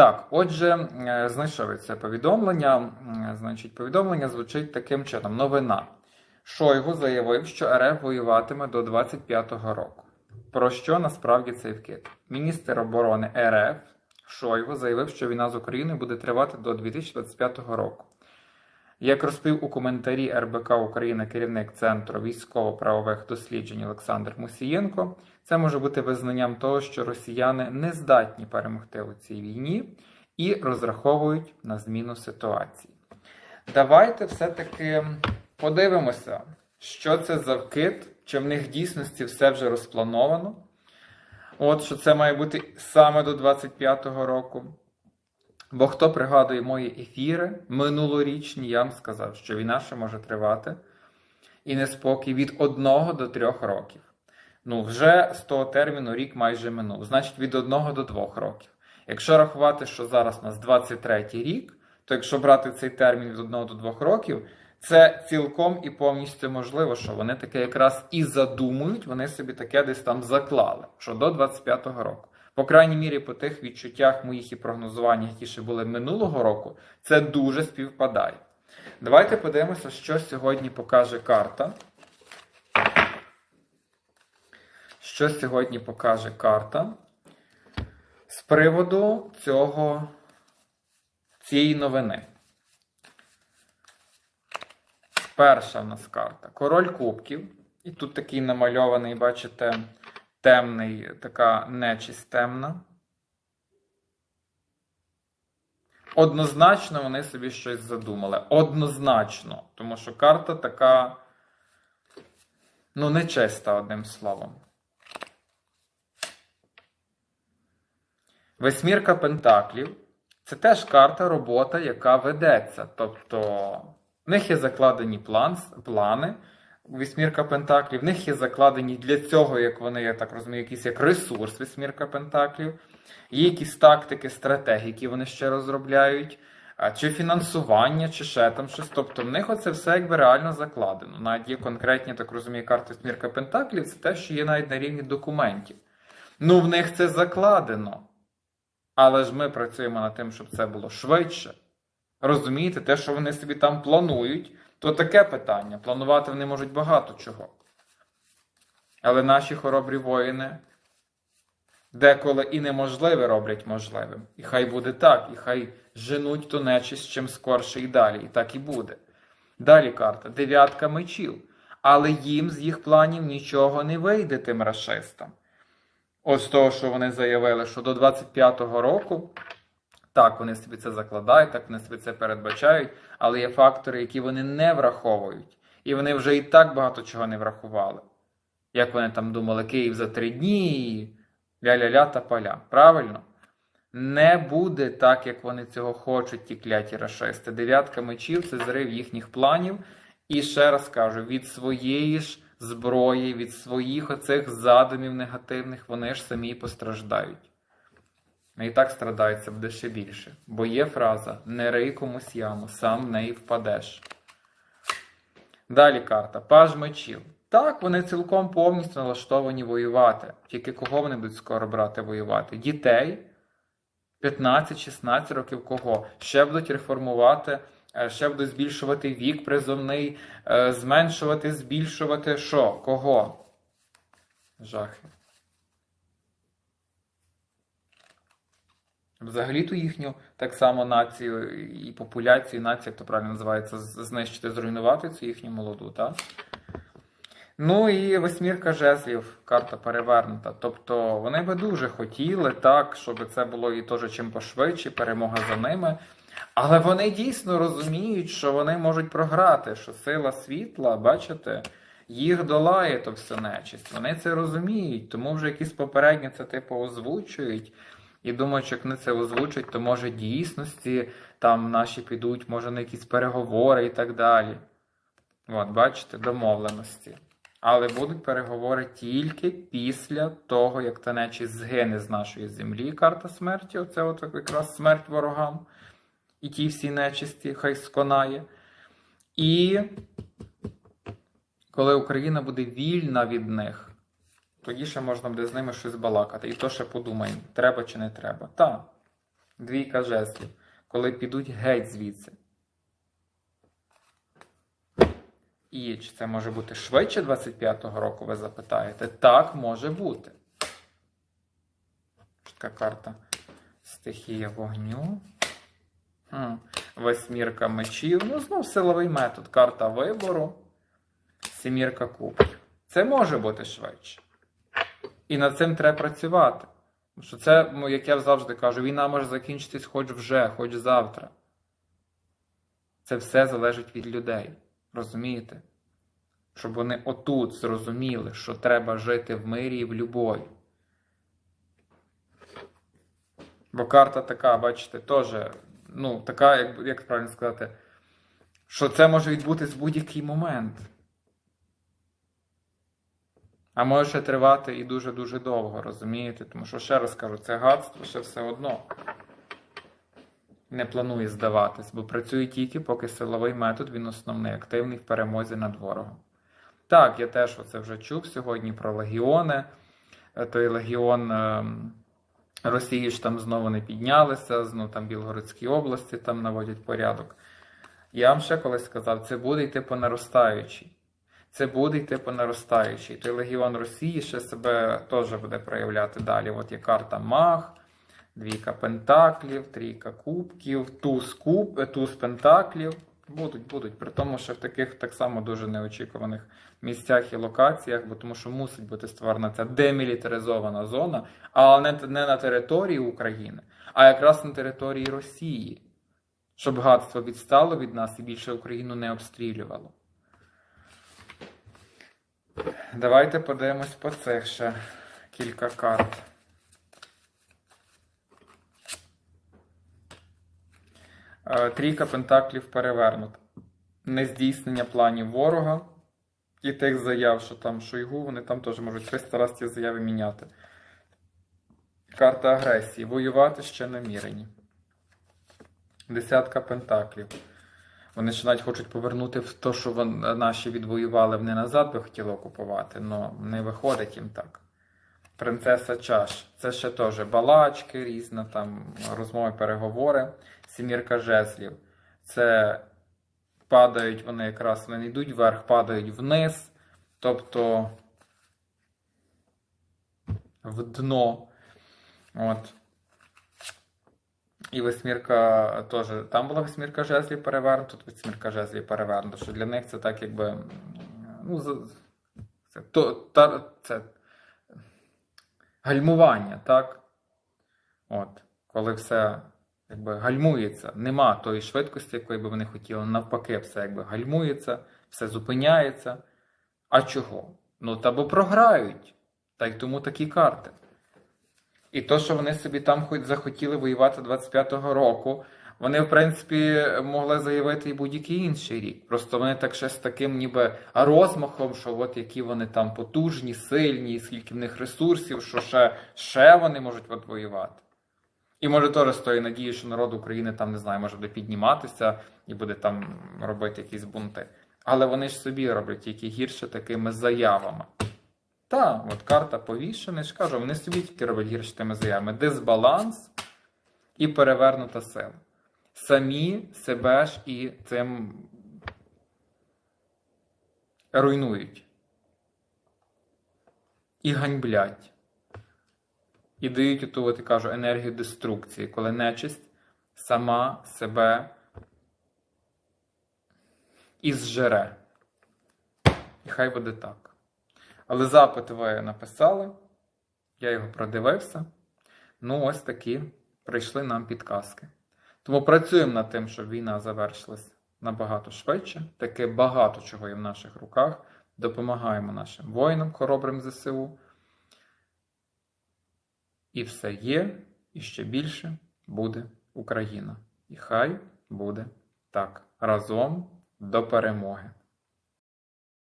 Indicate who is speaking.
Speaker 1: Так, отже, е, знайшов це повідомлення. Значить, повідомлення звучить таким чином: новина. Шойгу заявив, що РФ воюватиме до 25-го року. Про що насправді цей вкид? Міністр оборони РФ Шойгу заявив, що війна з Україною буде тривати до 2025 року. Як розповів у коментарі РБК України керівник Центру військово-правових досліджень Олександр Мусієнко, це може бути визнанням того, що росіяни не здатні перемогти у цій війні і розраховують на зміну ситуації. Давайте все-таки подивимося, що це за вкид, чи в них в дійсності все вже розплановано. От що це має бути саме до 25-го року. Бо хто пригадує мої ефіри минулорічні, я вам сказав, що війна ще може тривати і неспокій від 1 до 3 років. Ну, вже з того терміну рік майже минув, значить від 1 до 2 років. Якщо рахувати, що зараз у нас 23 рік, то якщо брати цей термін від 1 до 2 років, це цілком і повністю можливо, що вони таке якраз і задумують, вони собі таке десь там заклали, що до 25-го року. По крайній мірі, по тих відчуттях моїх і прогнозуваннях, які ще були минулого року, це дуже співпадає. Давайте подивимося, що сьогодні покаже карта. Що сьогодні покаже карта з приводу цього, цієї новини. Перша в нас карта. Король кубків. І тут такий намальований, бачите, темний, така нечисть темна. Однозначно вони собі щось задумали. Однозначно. Тому що карта така, ну, нечиста, одним словом. Восьмірка Пентаклів це теж карта робота, яка ведеться. Тобто, в них є закладені план, плани. Вісьмірка Пентаклів, в них є закладені для цього, як вони, я так розумію, якийсь як ресурс Вісьмірка Пентаклів, є якісь тактики, стратегії, які вони ще розробляють, чи фінансування, чи ще там щось. Тобто в них оце все якби реально закладено. Навіть є конкретні, так розумію, карти Вісьмірка Пентаклів, це те, що є навіть на рівні документів. Ну, в них це закладено. Але ж ми працюємо над тим, щоб це було швидше. Розумієте, те, що вони собі там планують, то таке питання. Планувати вони можуть багато чого. Але наші хоробрі воїни деколи і неможливе роблять можливим. І хай буде так, і хай женуть ту нечисть чим скорше і далі. І так і буде. Далі карта. Дев'ятка мечів. Але їм з їх планів нічого не вийде тим расистам. Ось того, що вони заявили, що до 25-го року, так, вони собі це закладають, так вони собі це передбачають, але є фактори, які вони не враховують. І вони вже і так багато чого не врахували. Як вони там думали, Київ за три дні, ля-ля-ля та поля. Правильно? Не буде так, як вони цього хочуть, ті кляті рашисти. Дев'ятка мечів це зрив їхніх планів. І ще раз кажу, від своєї ж зброї, від своїх оцих задумів негативних, вони ж самі постраждають. І так страдають, це буде ще більше. Бо є фраза не рий комусь яму, сам в неї впадеш. Далі карта. Паж мечів. Так, вони цілком повністю налаштовані воювати. Тільки кого вони будуть скоро брати воювати? Дітей 15-16 років кого? Ще будуть реформувати, е, ще будуть збільшувати вік призовний, е, зменшувати, збільшувати що? Кого? Жахи. Взагалі-то їхню так само націю і популяцію, націю, як то правильно називається, знищити, зруйнувати цю їхню молоду, так? Ну і восьмірка жезлів, карта перевернута. Тобто вони би дуже хотіли так, щоб це було і теж чим пошвидше, перемога за ними. Але вони дійсно розуміють, що вони можуть програти, що сила світла, бачите, їх долає то все нечисть. Вони це розуміють, тому вже якісь попередні це типу озвучують. І думаю, що як вони це озвучать, то може дійсності там наші підуть, може на якісь переговори і так далі. От, бачите, домовленості. Але будуть переговори тільки після того, як та нечість згине з нашої землі карта смерті. Оце от якраз смерть ворогам. І ті всі нечисті хай сконає. І коли Україна буде вільна від них, тоді ще можна буде з ними щось балакати. І то ще подумаємо, треба чи не треба. Так. Двійка жезлів. Коли підуть геть звідси. І чи це може бути швидше 25-го року, ви запитаєте? Так, може бути. Така карта стихія вогню. Хм. Восьмірка мечів. Ну, знов силовий метод. Карта вибору. Сімірка кубків. Це може бути швидше. І над цим треба працювати. Що це, ну, як я завжди кажу, війна може закінчитись хоч вже, хоч завтра. Це все залежить від людей. Розумієте? Щоб вони отут зрозуміли, що треба жити в мирі і в любові. Бо карта така, бачите, теж, ну, така, як, як правильно сказати, що це може відбутись в будь-який момент. А може тривати і дуже-дуже довго, розумієте? Тому що, ще раз кажу, це гадство ще все одно не планує здаватись, бо працює тільки, поки силовий метод він основний, активний в перемозі над ворогом. Так, я теж оце вже чув сьогодні про легіони. Е, Той легіон е, Росії ж там знову не піднялися, знову там Білгородській області там наводять порядок. Я вам ще колись сказав, це буде йти по наростаючій. Це буде йти по наростаючій. Той легіон Росії ще себе теж буде проявляти далі. От є карта Мах, двійка пентаклів, трійка кубків, туз куб, е, туз пентаклів. Будуть, будуть. При тому, що в таких так само дуже неочікуваних місцях і локаціях, бо тому що мусить бути створена ця демілітаризована зона, але не, не на території України, а якраз на території Росії, щоб гадство відстало від нас і більше Україну не обстрілювало. Давайте подивимось по цих ще кілька карт. Е, Трійка пентаклів перевернута. Нездійснення планів ворога і тих заяв, що там Шойгу, вони там теж можуть 300 разів ці заяви міняти. Карта агресії. Воювати ще намірені. Десятка пентаклів. Вони ще навіть хочуть повернути в те, що вон, наші відвоювали, вони назад би хотіли окупувати, але не виходить їм так. Принцеса чаш. Це ще теж балачки, різна там розмови, переговори. Сімірка жезлів. Це падають вони якраз, вони йдуть вверх, падають вниз. Тобто в дно. От. І восьмірка теж. Там була восьмірка жезлів перевернута, тут восьмірка жезлів перевернута. Що для них це так, якби. Ну, це, то, та, це гальмування, так? От. Коли все якби гальмується, нема тої швидкості, якої би вони хотіли. Навпаки, все якби гальмується, все зупиняється. А чого? Ну, та бо програють. Та й тому такі карти. І то, що вони собі там хоч захотіли воювати 25-го року, вони, в принципі, могли заявити і будь-який інший рік. Просто вони так ще з таким ніби розмахом, що от які вони там потужні, сильні, скільки в них ресурсів, що ще, ще вони можуть от воювати. І може теж з тої надії, що народ України там, не знаю, може буде підніматися і буде там робити якісь бунти. Але вони ж собі роблять тільки гірше такими заявами. Так, от карта повішена, ж кажу, вони собі тільки роблять гірше тими заявами. Дисбаланс і перевернута сила. Самі себе ж і цим руйнують. І ганьблять. І дають оту, от я кажу, енергію деструкції, коли нечисть сама себе і зжере. І хай буде так. Але запит ви написали, я його продивився. Ну, ось такі прийшли нам підказки. Тому працюємо над тим, щоб війна завершилась набагато швидше. Таке багато чого є в наших руках. Допомагаємо нашим воїнам, хоробрим ЗСУ. І все є, і ще більше буде Україна. І хай буде так. Разом до перемоги.